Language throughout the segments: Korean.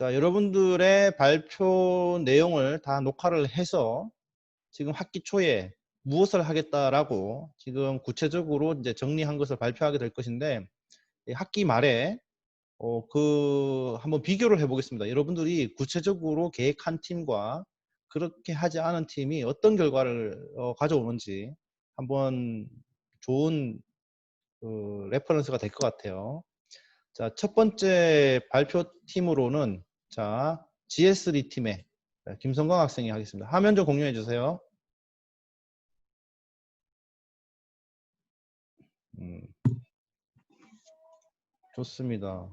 자, 여러분들의 발표 내용을 다 녹화를 해서 지금 학기 초에 무엇을 하겠다라고 지금 구체적으로 이제 정리한 것을 발표하게 될 것인데 이 학기 말에 어, 그 한번 비교를 해보겠습니다. 여러분들이 구체적으로 계획한 팀과 그렇게 하지 않은 팀이 어떤 결과를 어, 가져오는지 한번 좋은 그 레퍼런스가 될 것 같아요. 자, 첫 번째 발표팀으로는 자, GS3 팀의 김성광 학생이 하겠습니다. 화면 좀 공유해 주세요. 음, 좋습니다.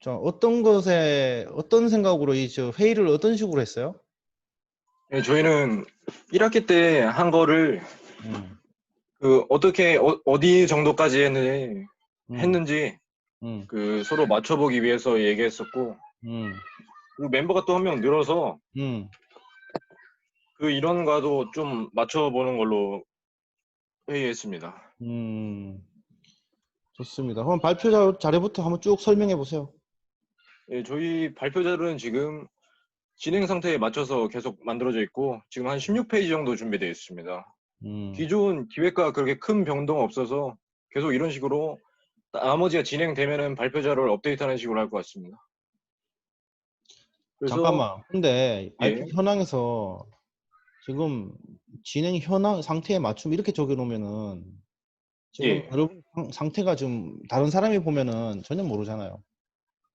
자, 어떤 것에, 어떤 생각으로 이 저 회의를 어떤 식으로 했어요? 네, 저희는 1학기 때 한 거를 음, 그 어떻게 어, 디 정도까지 했는지, 음, 했는지 음, 그 서로 맞춰보기 위해서 얘기했었고 음, 그리고 멤버가 또 한 명 늘어서 음. 그 인원과도 좀 맞춰보는 걸로 회의했습니다. 음, 좋습니다. 그럼 발표 자- 자료부터 한번 쭉 설명해 보세요. 예, 저희 발표 자료는 지금 진행 상태에 맞춰서 계속 만들어져 있고 지금 한 16페이지 정도 준비되어 있습니다. 음, 기존 기획과 그렇게 큰 변동 없어서 계속 이런 식으로 나머지가 진행되면은 발표 자료를 업데이트하는 식으로 할 것 같습니다. 그래서 잠깐만. 근데 발표 예. 현황에서 지금 진행 현황 상태에 맞춤 이렇게 적어 놓으면은 지금 예. 여러분 상- 상태가 좀 다른 사람이 보면은 전혀 모르잖아요.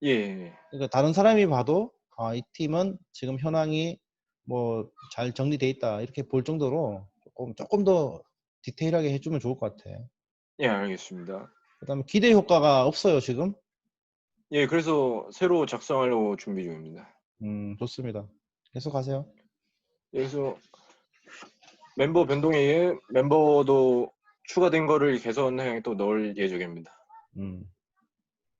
예, 예, 그러니까 다른 사람이 봐도 아, 이 팀은 지금 현황이 뭐 잘 정리돼 있다 이렇게 볼 정도로 조금 조금 더 디테일하게 해주면 좋을 것 같아. 예, 알겠습니다. 그다음에 기대 효과가 없어요 지금. 예, 그래서 새로 작성하려고 준비 중입니다. 음 좋습니다. 계속하세요. 그래서 멤버 변동에 의해 멤버도 추가된 거를 개선해 또 넣을 예정입니다. 음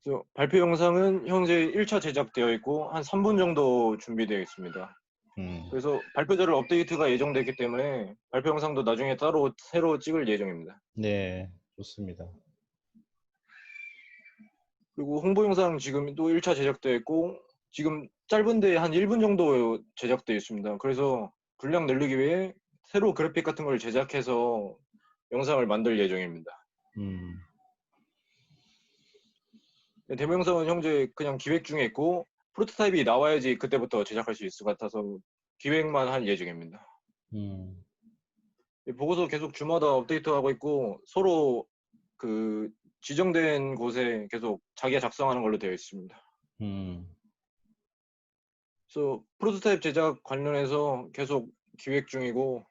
그래서 발표 영상은 현재 1차 제작되어 있고 한 3분 정도 준비되어 있습니다. 음. 그래서 발표 자료 업데이트가 예정됐기 때문에 발표 영상도 나중에 따로 새로 찍을 예정입니다. 네 좋습니다. 그리고 홍보 영상 지금 또 1차 제작되어 있고 지금 짧은데 한 1분 정도 제작되어 있습니다. 그래서 분량 늘리기 위해 새로 그래픽 같은 걸 제작해서 영상을 만들 예정입니다. 음. 네, 데모 영상은 현재 그냥 기획 중에 있고 프로토타입이 나와야지 그때부터 제작할 수 있을 것 같아서 기획만 할 예정입니다. 음. 네, 보고서 계속 주마다 업데이트하고 있고 서로 그 지정된 곳에 계속 자기가 작성하는 걸로 되어 있습니다. 음. 그래서 프로토타입 제작 관련해서 계속 기획 중이고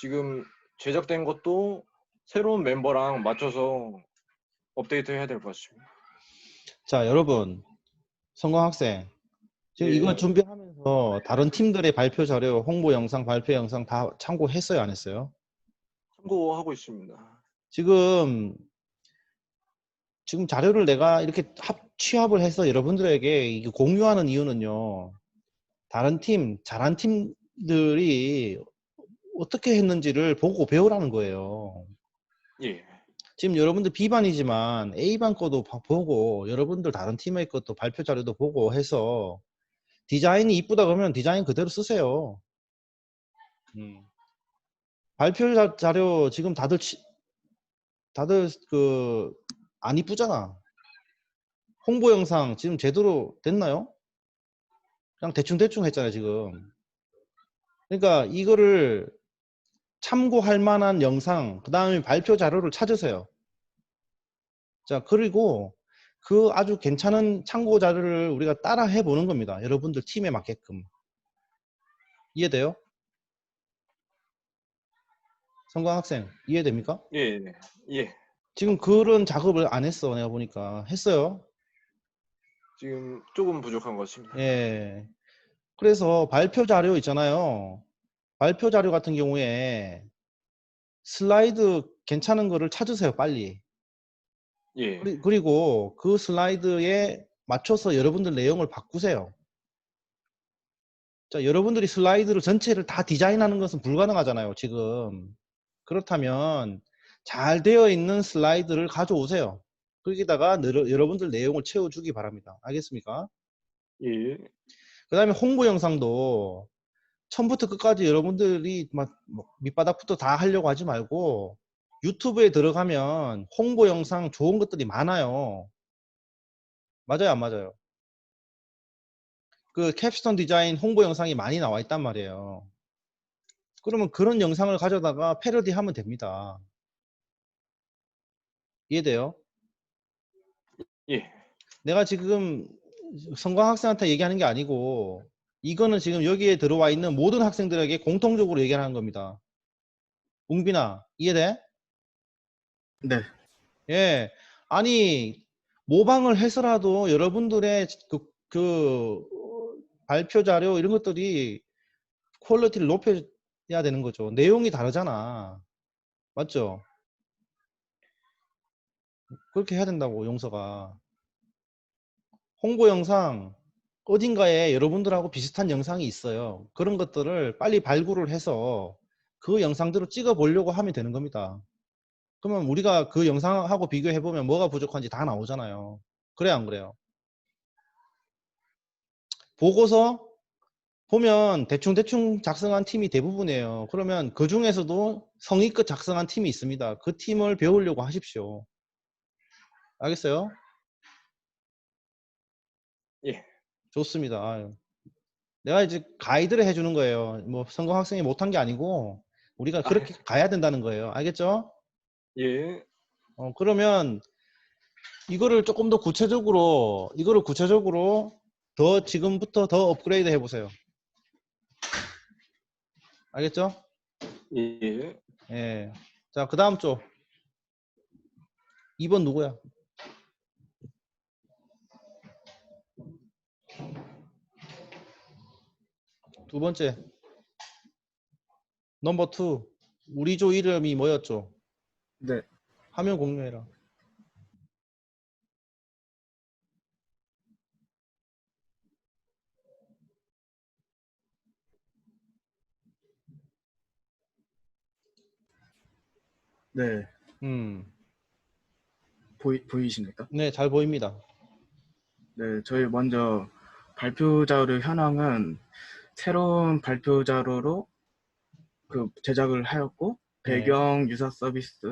지금 제작된 것도 새로운 멤버랑 맞춰서 업데이트 해야 될 것 같습니다. 자, 여러분. 성광 학생. 지금 예. 이거 준비하면서 다른 팀들의 발표 자료, 홍보 영상, 발표 영상 다 참고했어요, 안 했어요? 참고하고 있습니다. 지금 지금 자료를 내가 이렇게 합 취합을 해서 여러분들에게 공유하는 이유는요. 다른 팀, 잘한 팀들이 어떻게 했는지를 보고 배우라는 거예요. 예. 지금 여러분들 B반이지만 A반 거도 봐- 보고 여러분들 다른 팀의 것도 발표 자료도 보고 해서 디자인이 이쁘다 그러면 디자인 그대로 쓰세요. 음. 발표 자, 자료 지금 다들 치- 다들 그 안 이쁘잖아. 홍보 영상 지금 제대로 됐나요? 그냥 대충대충 했잖아요, 지금. 그러니까 이거를 참고할 만한 영상, 그 다음에 발표 자료를 찾으세요. 자, 그리고 그 아주 괜찮은 참고 자료를 우리가 따라 해보는 겁니다. 여러분들 팀에 맞게끔. 이해돼요? 성광 학생, 이해됩니까? 예. 예. 지금 그런 작업을 안 했어, 내가 보니까. 했어요? 지금 조금 부족한 것 같습니다. 예. 그래서 발표 자료 있잖아요. 발표 자료 같은 경우에 슬라이드 괜찮은 거를 찾으세요, 빨리. 예. 그리- 그리고 그 슬라이드에 맞춰서 여러분들 내용을 바꾸세요. 자, 여러분들이 슬라이드를 전체를 다 디자인하는 것은 불가능하잖아요, 지금. 그렇다면 잘 되어 있는 슬라이드를 가져오세요. 거기다가 너- 여러분들 내용을 채워주기 바랍니다. 알겠습니까? 예. 그 다음에 홍보 영상도 처음부터 끝까지 여러분들이 막뭐 밑바닥부터 다 하려고 하지 말고 유튜브에 들어가면 홍보 영상 좋은 것들이 많아요. 맞아요, 안 맞아요? 그 캡스톤 디자인 홍보 영상이 많이 나와 있단 말이에요. 그러면 그런 영상을 가져다가 패러디 하면 됩니다. 이해돼요? 예. 내가 지금 성광 학생한테 얘기하는 게 아니고 이거는 지금 여기에 들어와 있는 모든 학생들에게 공통적으로 얘기하는 겁니다. 웅빈아 이해돼? 네. 예. 아니 모방을 해서라도 여러분들의 그, 그 발표 자료 이런 것들이 퀄리티를 높여야 되는 거죠. 내용이 다르잖아. 맞죠? 그렇게 해야 된다고 용서가. 홍보 영상 어딘가에 여러분들하고 비슷한 영상이 있어요. 그런 것들을 빨리 발굴을 해서 그 영상들을 찍어 보려고 하면 되는 겁니다. 그러면 우리가 그 영상하고 비교해 보면 뭐가 부족한지 다 나오잖아요. 그래 안 그래요? 보고서 보면 대충대충 작성한 팀이 대부분이에요. 그러면 그 중에서도 성의껏 작성한 팀이 있습니다. 그 팀을 배우려고 하십시오. 알겠어요? 예. 좋습니다. 아유. 내가 이제 가이드를 해주는 거예요. 뭐 성공 학생이 못한 게 아니고 우리가 그렇게 가야 된다는 거예요. 알겠죠? 예. 어, 그러면 이거를 조금 더 구체적으로 이거를 구체적으로 더 지금부터 더 업그레이드 해보세요. 알겠죠? 예. 예. 자, 그 다음 쪽. 2번 누구야? 두 번째. 넘버 2. 우리 조 이름이 뭐였죠? 네. 화면 공유해라. 네. 음. 보이, 보이십니까? 네, 잘 보입니다. 네. 저희 먼저 발표 자료 현황은 새로운 발표 자료로 그 제작을 하였고 네. 배경 유사 서비스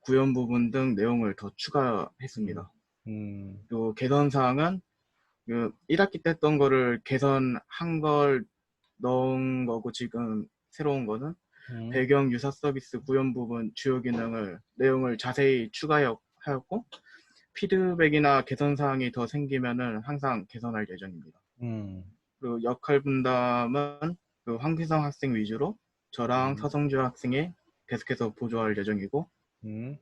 구현 부분 등 내용을 더 추가했습니다. 음. 또 개선 사항은 그 1학기 때 했던 거를 개선한 걸 넣은 거고 지금 새로운 거는 음. 배경 유사 서비스 구현 부분 주요 기능을 내용을 자세히 추가하였고 피드백이나 개선 사항이 더 생기면은 항상 개선할 예정입니다. 음. 그리고 역할 분담은 그 황기성 학생 위주로 저랑 음. 서성주 학생이 계속해서 보조할 예정이고 음.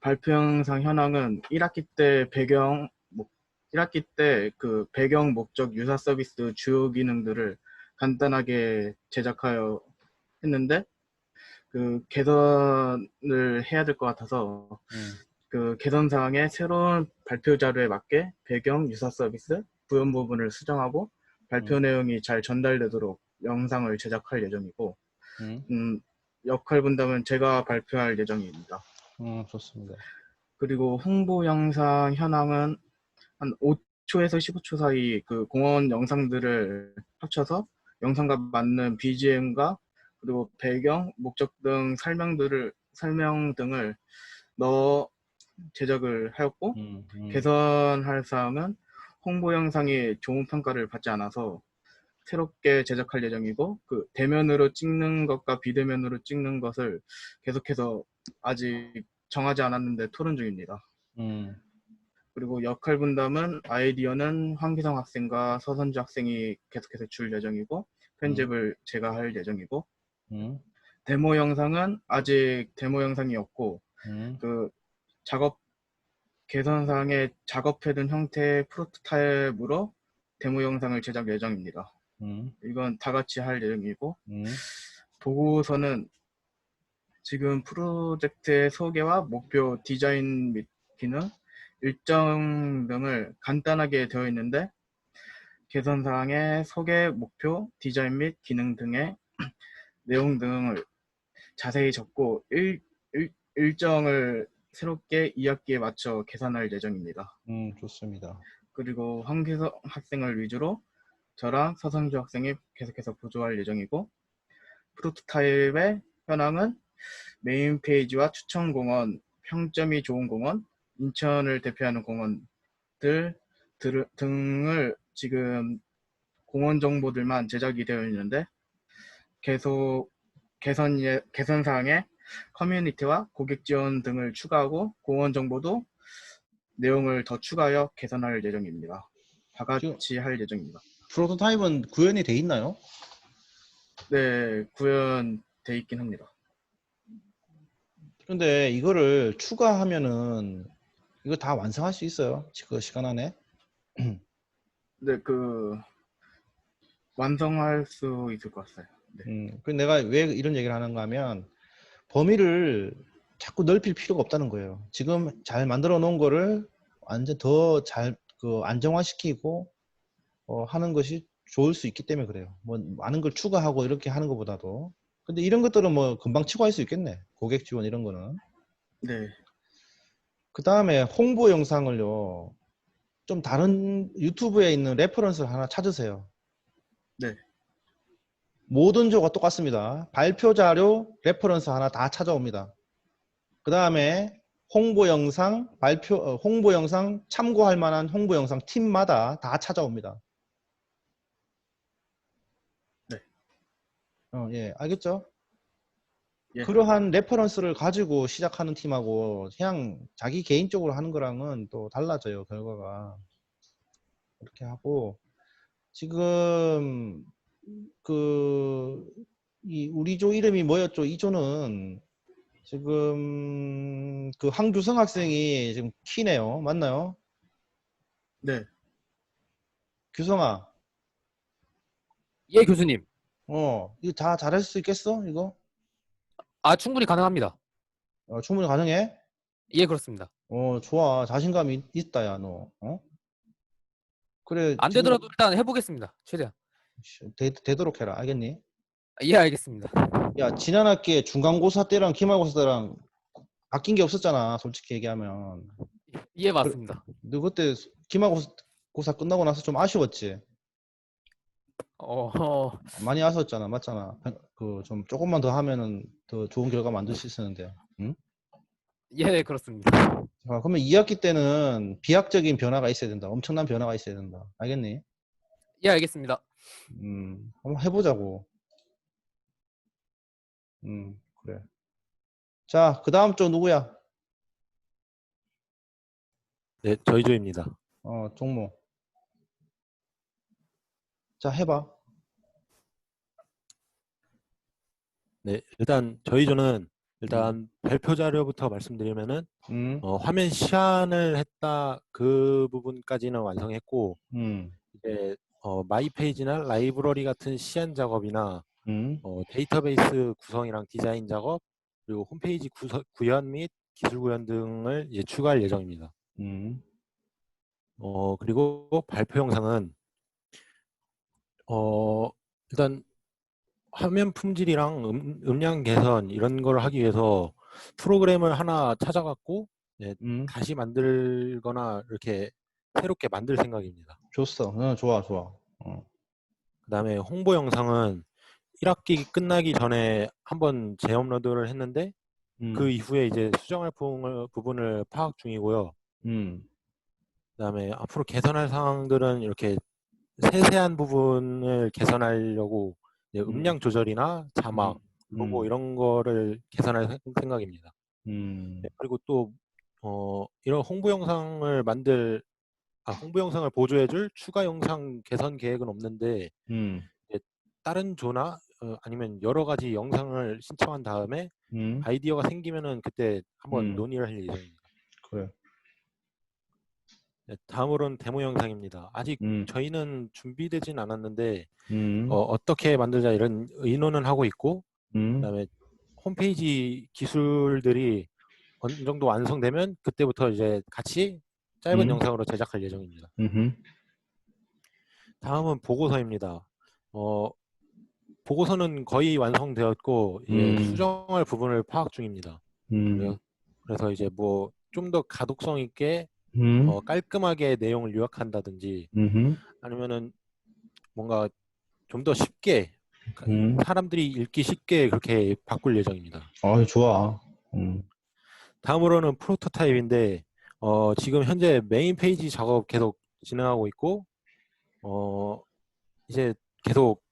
발표 영상 현황은 1학기 때 배경 목 1학기 때 그 배경 목적 유사 서비스 주요 기능들을 간단하게 제작하여 했는데 그 개선을 해야 될 것 같아서 음. 그 개선 사항에 새로운 발표 자료에 맞게 배경 유사 서비스 구현 부분을 수정하고 발표 음. 내용이 잘 전달되도록 영상을 제작할 예정이고 음. 음, 역할 분담은 제가 발표할 예정입니다. 음, 좋습니다. 그리고 홍보 영상 현황은 한 5초에서 15초 사이 그 공원 영상들을 합쳐서 영상과 맞는 BGM과 그리고 배경, 목적 등 설명들을 설명 등을 넣어 제작을 하였고 음, 음. 개선할 사항은 홍보 영상이 좋은 평가를 받지 않아서 새롭게 제작할 예정이고 그 대면으로 찍는 것과 비대면으로 찍는 것을 계속해서 아직 정하지 않았는데 토론 중입니다. 음. 그리고 역할 분담은 아이디어는 황기성 학생과 서선주 학생이 계속해서 줄 예정이고 편집을 제가 할 예정이고 음. 데모 영상은 아직 데모 영상이 없고 음. 그 작업 개선 사항에 작업해둔 형태의 프로토타입으로 데모 영상을 제작 예정입니다. 음. 이건 다 같이 할 예정이고 음. 보고서는 지금 프로젝트의 소개와 목표, 디자인 및 기능, 일정 등을 간단하게 되어 있는데 개선 사항의 소개, 목표, 디자인 및 기능 등의 내용 등을 자세히 적고 일, 일, 일정을 새롭게 2학기에 맞춰 계산할 예정입니다. 음, 좋습니다. 그리고 황기서 학생을 위주로 저랑 서상주 학생이 계속해서 보조할 예정이고 프로토타입의 현황은 메인 페이지와 추천 공원, 평점이 좋은 공원, 인천을 대표하는 공원들 들- 등을 지금 공원 정보들만 제작이 되어 있는데 계속 개선 예, 개선 사항에 커뮤니티와 고객 지원 등을 추가하고 공원 정보도 내용을 더 추가하여 개선할 예정입니다. 다 같이 할 예정입니다. 프로토타입은 구현이 돼 있나요? 네, 구현돼 있긴 합니다. 근데 이거를 추가하면은 이거 다 완성할 수 있어요? 그 시간 안에? 네, 그 완성할 수 있을 것 같아요. 네. 음, 그 내가 왜 이런 얘기를 하는가 하면 범위를 자꾸 넓힐 필요가 없다는 거예요. 지금 잘 만들어 놓은 거를 완전 더 잘 그 안정화시키고 어, 하는 것이 좋을 수 있기 때문에 그래요. 뭐 많은 걸 추가하고 이렇게 하는 것보다도. 근데 이런 것들은 뭐 금방 치고 할 수 있겠네. 고객 지원 이런 거는. 네, 그 다음에 홍보 영상을요. 좀 다른 유튜브에 있는 레퍼런스를 하나 찾으세요. 네. 모든 조가 똑같습니다. 발표 자료, 레퍼런스 하나 다 찾아옵니다. 그 다음에 홍보 영상, 발표, 어, 홍보 영상, 참고할 만한 홍보 영상 팀마다 다 찾아옵니다. 네. 어, 예, 알겠죠? 예. 그러한 레퍼런스를 가지고 시작하는 팀하고 그냥 자기 개인적으로 하는 거랑은 또 달라져요, 결과가. 이렇게 하고, 지금, 그, 이 우리 조 이름이 뭐였죠? 이 조는 지금 그 황규성 학생이 지금 키네요. 맞나요? 네, 규성아, 예, 교수님. 어, 이거 다 잘할 수 있겠어? 이거? 아, 충분히 가능합니다. 어, 충분히 가능해? 예, 그렇습니다. 어, 좋아. 자신감이 있다, 야, 너. 어? 그래. 안 지금 되더라도 일단 해보겠습니다. 최대한. 되, 되도록 해라. 알겠니? 예, 알겠습니다. 야, 지난 학기에 중간고사 때랑 기말고사 때랑 바뀐 게 없었잖아. 솔직히 얘기하면. 예, 맞습니다. 너 그때 기말고사 고사 끝나고 나서 좀 아쉬웠지? 어, 어, 많이 아쉬웠잖아. 맞잖아. 그 좀 조금만 더 하면은 더 좋은 결과 만들 수 있었는데. 응? 예, 그렇습니다. 자, 그러면 2학기 때는 비약적인 변화가 있어야 된다. 엄청난 변화가 있어야 된다. 알겠니? 예, 알겠습니다. 음, 한번 해보자고. 음, 그래. 자, 그 다음 조 누구야? 네, 저희 조입니다. 어, 종모. 자, 해봐. 네, 일단 저희 조는 일단 발표 자료부터 말씀드리면은 음, 어, 화면 시안을 했다 그 부분까지는 완성했고 음, 이제 어, 마이 페이지나 라이브러리 같은 시안 작업이나 음, 어, 데이터베이스 구성이랑 디자인 작업 그리고 홈페이지 구서, 구현 및 기술 구현 등을 이제 추가할 예정입니다. 음, 어, 그리고 발표 영상은 어, 일단 화면 품질이랑 음, 음량 개선 이런 걸 하기 위해서 프로그램을 하나 찾아갖고 음. 다시 만들거나 이렇게 새롭게 만들 생각입니다. 좋았어. 어, 좋아, 좋아. 어, 그다음에 홍보 영상은 1학기 끝나기 전에 한번 재업로드를 했는데 음, 그 이후에 이제 수정할 부분을, 부분을 파악 중이고요. 음, 그다음에 앞으로 개선할 사항들은 이렇게 세세한 부분을 개선하려고 음. 음량 조절이나 자막, 로고 음, 이런 거를 개선할 생- 생각입니다. 음, 네, 그리고 또 어, 이런 홍보 영상을 만들 아, 홍보 영상을 보조해줄 추가 영상 개선 계획은 없는데 음, 다른 조나 어, 아니면 여러 가지 영상을 신청한 다음에 음, 아이디어가 생기면은 그때 한번 음. 논의를 할 예정입니다. 그래. 네, 다음으로는 데모 영상입니다. 아직 음, 저희는 준비되진 않았는데 음, 어, 어떻게 만들자 이런 의논은 하고 있고 음, 그다음에 홈페이지 기술들이 어느 정도 완성되면 그때부터 이제 같이 짧은 음. 영상으로 제작할 예정입니다. 음흠. 다음은 보고서입니다. 어, 보고서는 거의 완성되었고 음. 수정할 부분을 파악 중입니다. 음? 그래서 이제 뭐 좀 더 가독성 있게 음. 어, 깔끔하게 내용을 요약한다든지 음흠. 아니면은 뭔가 좀 더 쉽게 음. 사람들이 읽기 쉽게 그렇게 바꿀 예정입니다. 아, 좋아. 음. 다음으로는 프로토타입인데 어, 지금 현재 메인 페이지 작업 계속 진행하고 있고 어, 이제 계속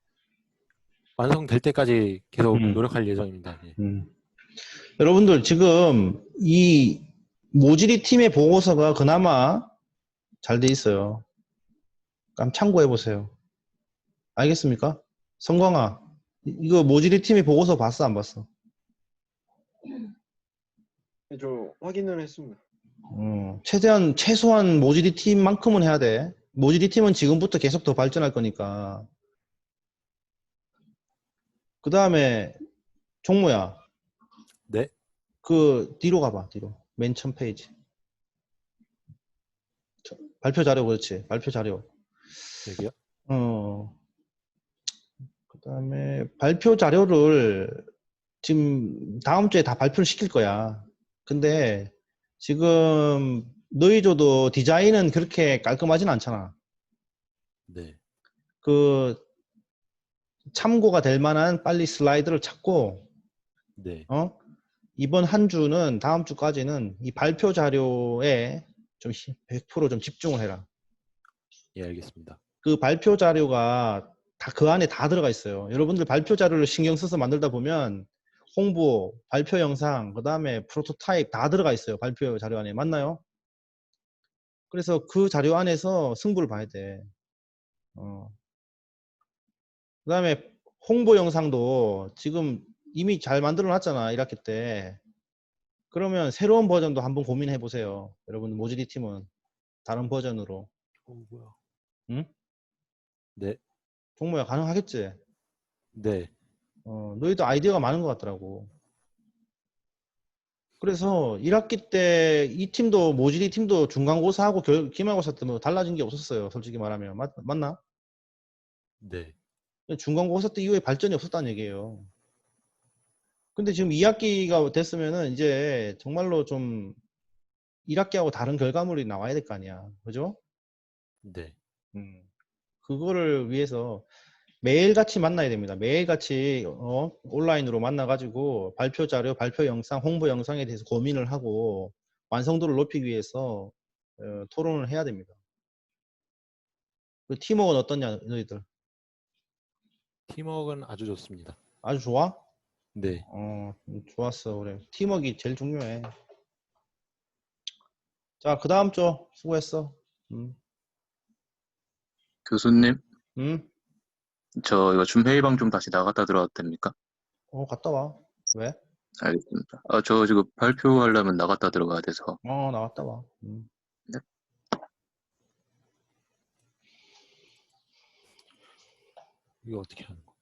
완성될 때까지 계속 음. 노력할 예정입니다. 예. 음. 여러분들 지금 이 모질이 팀의 보고서가 그나마 잘 돼 있어요. 한번 참고해 보세요. 알겠습니까? 성광아, 이- 이거 모질이 팀의 보고서 봤어 안 봤어? 네, 저 확인을 했습니다. 어, 최대한 최소한 모질이 팀만큼은 해야 돼. 모질이 팀은 지금부터 계속 더 발전할 거니까. 그 다음에 종모야. 네. 그 뒤로 가봐 뒤로 맨 처음 페이지. 저, 발표 자료 그렇지 발표 자료. 여기요. 어. 그 다음에 발표 자료를 지금 다음 주에 다 발표를 시킬 거야. 근데 지금 너희조도 디자인은 그렇게 깔끔하진 않잖아. 네. 그 참고가 될 만한 빨리 슬라이드를 찾고 네. 어? 이번 한 주는 다음 주까지는 이 발표 자료에 좀 100%좀 집중을 해라. 예, 알겠습니다. 그 발표 자료가 다 그 안에 다 들어가 있어요. 여러분들 발표 자료를 신경 써서 만들다 보면 홍보, 발표 영상, 그 다음에 프로토타입 다 들어가 있어요. 발표 자료 안에. 맞나요? 그래서 그 자료 안에서 승부를 봐야 돼. 어. 그 다음에 홍보 영상도 지금 이미 잘 만들어 놨잖아. 1학기 때. 그러면 새로운 버전도 한번 고민해 보세요. 여러분 모질이 팀은 다른 버전으로. 어, 뭐야? 응? 네. 종모야 가능하겠지? 네. 어, 너희도 아이디어가 많은 것 같더라고. 그래서 1학기 때 이 팀도 모질이 팀도 중간고사하고 결- 기말고사 때 뭐 달라진 게 없었어요. 솔직히 말하면 맞, 맞나? 네. 중간고사 때 이후에 발전이 없었다는 얘기예요. 근데 지금 2학기가 됐으면은 이제 정말로 좀 1학기하고 다른 결과물이 나와야 될 거 아니야. 그죠? 네. 음, 그거를 위해서 매일같이 만나야 됩니다. 매일같이 어, 온라인으로 만나가지고 발표 자료, 발표 영상, 홍보 영상에 대해서 고민을 하고 완성도를 높이기 위해서 어, 토론을 해야 됩니다. 그 팀워크는 어떠냐, 너희들? 팀워크는 아주 좋습니다. 아주 좋아? 네. 어, 음, 좋았어. 그래. 팀워크가 제일 중요해. 자, 그 다음 주 수고했어. 음, 교수님, 음, 저 이거 줌 회의방 좀 다시 나갔다 들어와도 됩니까? 어, 갔다 와. 왜? 알겠습니다. 아, 저 지금 발표하려면 나갔다 들어가야 돼서. 어, 나갔다 와. 음. 이거 어떻게 하는 거?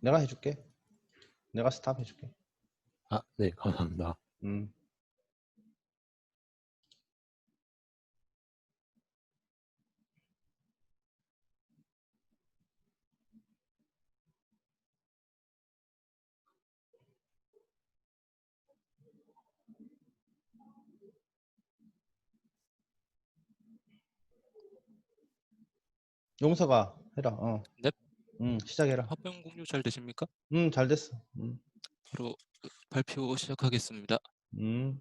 내가 해줄게. 내가 스탑 해줄게. 아, 네. 감사합니다. 음. 용서가 해라. 어. 넵. 음, 시작해라. 화면 공유 잘 되십니까? 음, 잘 됐어. 음. 바로 발표 시작하겠습니다. 음.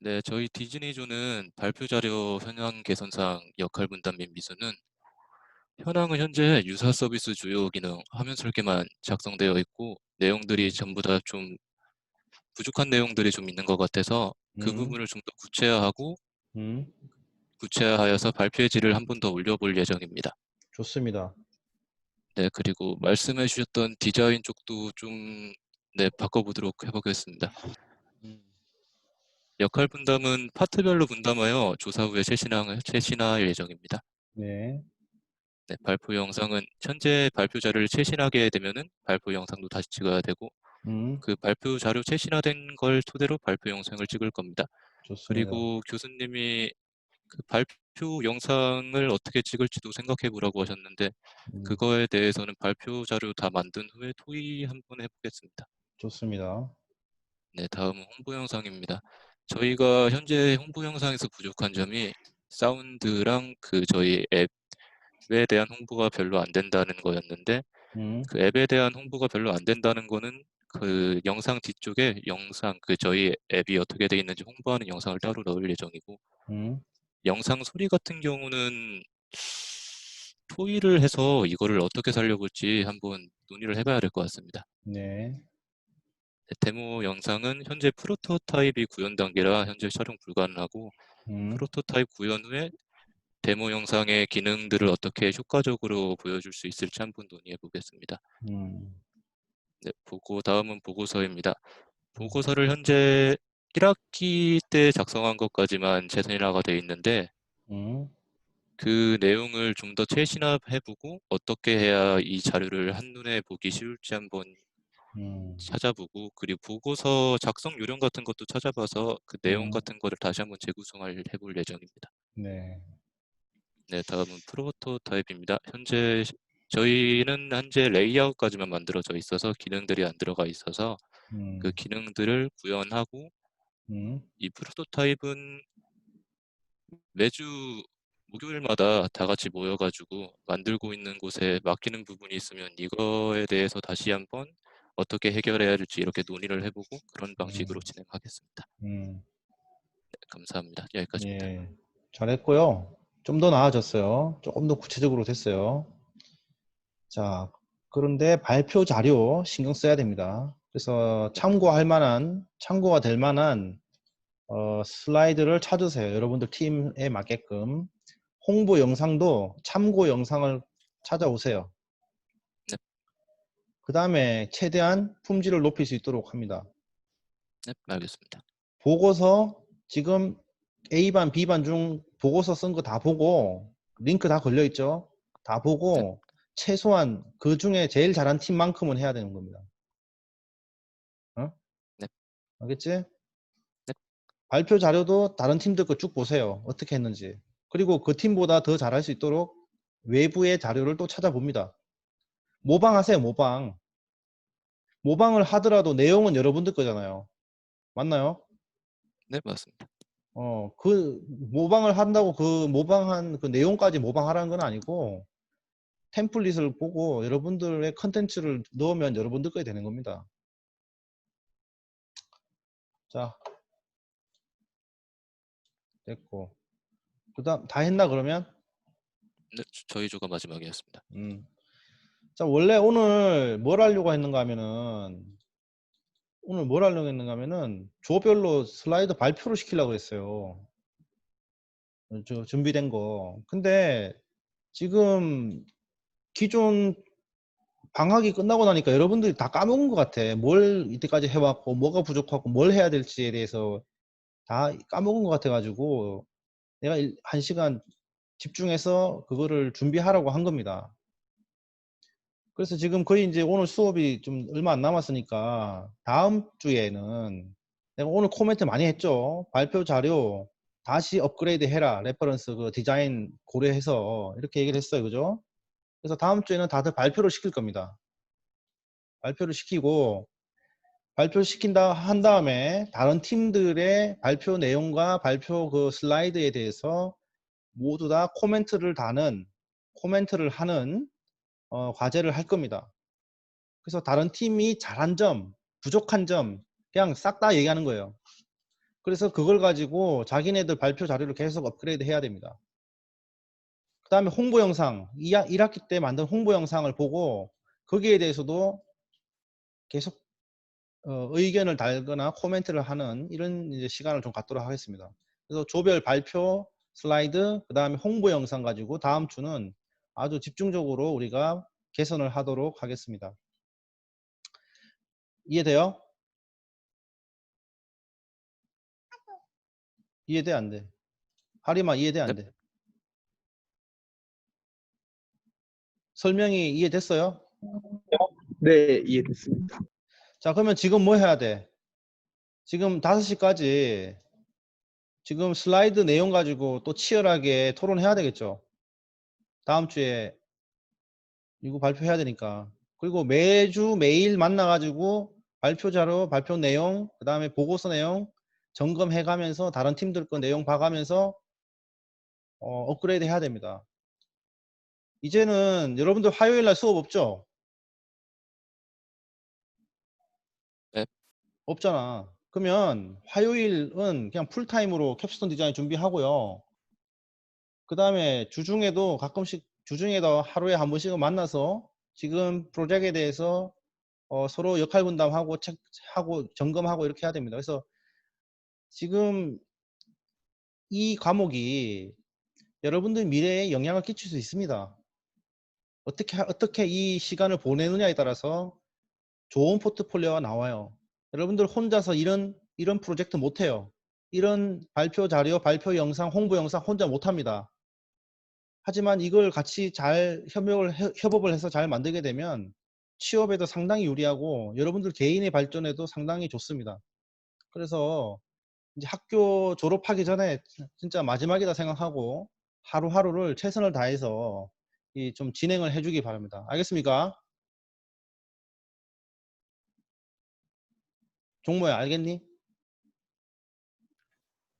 네, 저희 디즈니조는 발표 자료 현황 개선상 역할 분담 및 미수는 현황은 현재 유사 서비스 주요 기능 화면 설계만 작성되어 있고 내용들이 전부 다 좀 부족한 내용들이 좀 있는 것 같아서 그 음. 부분을 좀 더 구체화하고 음. 구체화하여서 발표의 질을 한 번 더 올려볼 예정입니다. 좋습니다. 네, 그리고 말씀해 주셨던 디자인 쪽도 좀 네, 바꿔보도록 해보겠습니다. 음. 역할 분담은 파트별로 분담하여 조사 후에 최신화, 최신화할 예정입니다. 네. 네, 발표 영상은 현재 발표 자료를 최신하게 되면은 발표 영상도 다시 찍어야 되고 음. 그 발표 자료 최신화된 걸 토대로 발표 영상을 찍을 겁니다. 좋습니다. 그리고 교수님이 그 발표 영상을 어떻게 찍을지도 생각해 보라고 하셨는데 음, 그거에 대해서는 발표 자료 다 만든 후에 토의 한번 해보겠습니다. 좋습니다. 네, 다음은 홍보 영상입니다. 저희가 현재 홍보 영상에서 부족한 점이 사운드랑 그 저희 앱에 대한 홍보가 별로 안 된다는 거였는데 음, 그 앱에 대한 홍보가 별로 안 된다는 거는 그 영상 뒤쪽에 영상 그 저희 앱이 어떻게 돼 있는지 홍보하는 영상을 따로 넣을 예정이고 음, 영상 소리 같은 경우는 토의를 해서 이거를 어떻게 살려볼지 한번 논의를 해봐야 될 것 같습니다. 네. 네, 데모 영상은 현재 프로토타입이 구현 단계라 현재 촬영 불가능하고 음, 프로토타입 구현 후에 데모 영상의 기능들을 어떻게 효과적으로 보여줄 수 있을지 한번 논의해 보겠습니다. 음, 네, 보고 다음은 보고서입니다. 보고서를 현재 1학기 때 작성한 것까지만 재생이라가 돼 있는데 음, 그 내용을 좀 더 최신화해보고 어떻게 해야 이 자료를 한눈에 보기 쉬울지 한번 음, 찾아보고 그리고 보고서 작성 요령 같은 것도 찾아봐서 그 내용 음. 같은 거를 다시 한번 재구성을 해볼 예정입니다. 네. 네, 다음은 프로토타입입니다. 현재 시- 저희는 현재 레이아웃까지만 만들어져 있어서 기능들이 안 들어가 있어서 음, 그 기능들을 구현하고 음, 이 프로토타입은 매주 목요일마다 다 같이 모여가지고 만들고 있는 곳에 맡기는 부분이 있으면 이거에 대해서 다시 한번 어떻게 해결해야 할지 이렇게 논의를 해보고 그런 방식으로 음. 진행하겠습니다. 음. 네, 감사합니다. 여기까지입니다. 예, 잘했고요. 좀 더 나아졌어요. 조금 더 구체적으로 됐어요. 자, 그런데 발표 자료 신경 써야 됩니다. 그래서 참고할 만한, 참고가 될 만한 어, 슬라이드를 찾으세요. 여러분들 팀에 맞게끔. 홍보 영상도 참고 영상을 찾아오세요. 네. 그 다음에 최대한 품질을 높일 수 있도록 합니다. 네, 알겠습니다. 보고서 지금 A반, B반 중 보고서 쓴 거 다 보고 링크 다 걸려 있죠. 다 보고 최소한 그 중에 제일 잘한 팀만큼은 해야 되는 겁니다. 어? 네. 알겠지? 발표 자료도 다른 팀들 거 쭉 보세요. 어떻게 했는지. 그리고 그 팀보다 더 잘할 수 있도록 외부의 자료를 또 찾아봅니다. 모방하세요, 모방. 모방을 하더라도 내용은 여러분들 거잖아요. 맞나요? 네, 맞습니다. 어, 그 모방을 한다고 그 모방한 그 내용까지 모방하라는 건 아니고 템플릿을 보고 여러분들의 컨텐츠를 넣으면 여러분들 거에 되는 겁니다. 자, 됐고. 그 다음, 다 했나, 그러면? 네, 저- 저희 조가 마지막이었습니다. 음. 자, 원래 오늘 뭘 하려고 했는가 하면은, 오늘 뭘 하려고 했는가 하면은, 조별로 슬라이드 발표를 시키려고 했어요. 어, 저 준비된 거. 근데 지금 기존 방학이 끝나고 나니까 여러분들이 다 까먹은 것 같아. 뭘 이때까지 해왔고, 뭐가 부족하고, 뭘 해야 될지에 대해서 다 까먹은 것 같아가지고, 내가 일- 한 시간 집중해서 그거를 준비하라고 한 겁니다. 그래서 지금 거의 이제 오늘 수업이 좀 얼마 안 남았으니까 다음 주에는 내가 오늘 코멘트 많이 했죠. 발표 자료 다시 업그레이드 해라. 레퍼런스 그 디자인 고려해서 이렇게 얘기를 했어요. 그죠? 그래서 다음 주에는 다들 발표를 시킬 겁니다. 발표를 시키고 발표 시킨다 한 다음에 다른 팀들의 발표 내용과 발표 그 슬라이드에 대해서 모두 다 코멘트를 다는 코멘트를 하는 어, 과제를 할 겁니다. 그래서 다른 팀이 잘한 점, 부족한 점 그냥 싹 다 얘기하는 거예요. 그래서 그걸 가지고 자기네들 발표 자료를 계속 업그레이드 해야 됩니다. 그 다음에 홍보 영상, 1학기 때 만든 홍보 영상을 보고 거기에 대해서도 계속 어, 의견을 달거나 코멘트를 하는 이런 이제 시간을 좀 갖도록 하겠습니다. 그래서 조별 발표 슬라이드, 그 다음에 홍보 영상 가지고 다음 주는 아주 집중적으로 우리가 개선을 하도록 하겠습니다. 이해돼요? 이해돼 안 돼? 하리마 이해돼 안 돼? 설명이 이해됐어요? 네, 이해됐습니다. 자, 그러면 지금 뭐 해야 돼? 지금 5시까지 지금 슬라이드 내용 가지고 또 치열하게 토론해야 되겠죠? 다음 주에 이거 발표해야 되니까. 그리고 매주 매일 만나가지고 발표 자료, 발표 내용, 그 다음에 보고서 내용 점검해 가면서 다른 팀들 거 내용 봐가면서 어, 업그레이드 해야 됩니다. 이제는 여러분들 화요일 날 수업 없죠? 네. 없잖아. 그러면 화요일은 그냥 풀타임으로 캡스톤 디자인 준비하고요. 그 다음에 주중에도 가끔씩 주중에도 하루에 한 번씩은 만나서 지금 프로젝트에 대해서 어, 서로 역할 분담하고 체크하고 점검하고 이렇게 해야 됩니다. 그래서 지금 이 과목이 여러분들 미래에 영향을 끼칠 수 있습니다. 어떻게 하- 어떻게 이 시간을 보내느냐에 따라서 좋은 포트폴리오가 나와요. 여러분들 혼자서 이런 이런 프로젝트 못 해요. 이런 발표 자료, 발표 영상, 홍보 영상 혼자 못 합니다. 하지만 이걸 같이 잘 협력을 해- 협업을 해서 잘 만들게 되면 취업에도 상당히 유리하고 여러분들 개인의 발전에도 상당히 좋습니다. 그래서 이제 학교 졸업하기 전에 진짜 마지막이다 생각하고 하루하루를 최선을 다해서 이 좀 진행을 해주기 바랍니다. 알겠습니까? 종모야 알겠니?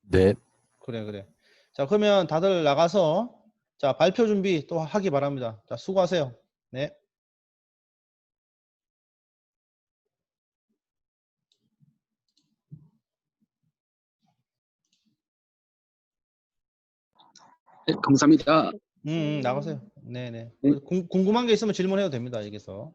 네. 그래 그래. 자 그러면 다들 나가서 자 발표 준비 또 하기 바랍니다. 자 수고하세요. 네. 네, 감사합니다. 음, 음, 나가세요. 네네. 네. 궁- 궁금한 게 있으면 질문해도 됩니다. 여기서.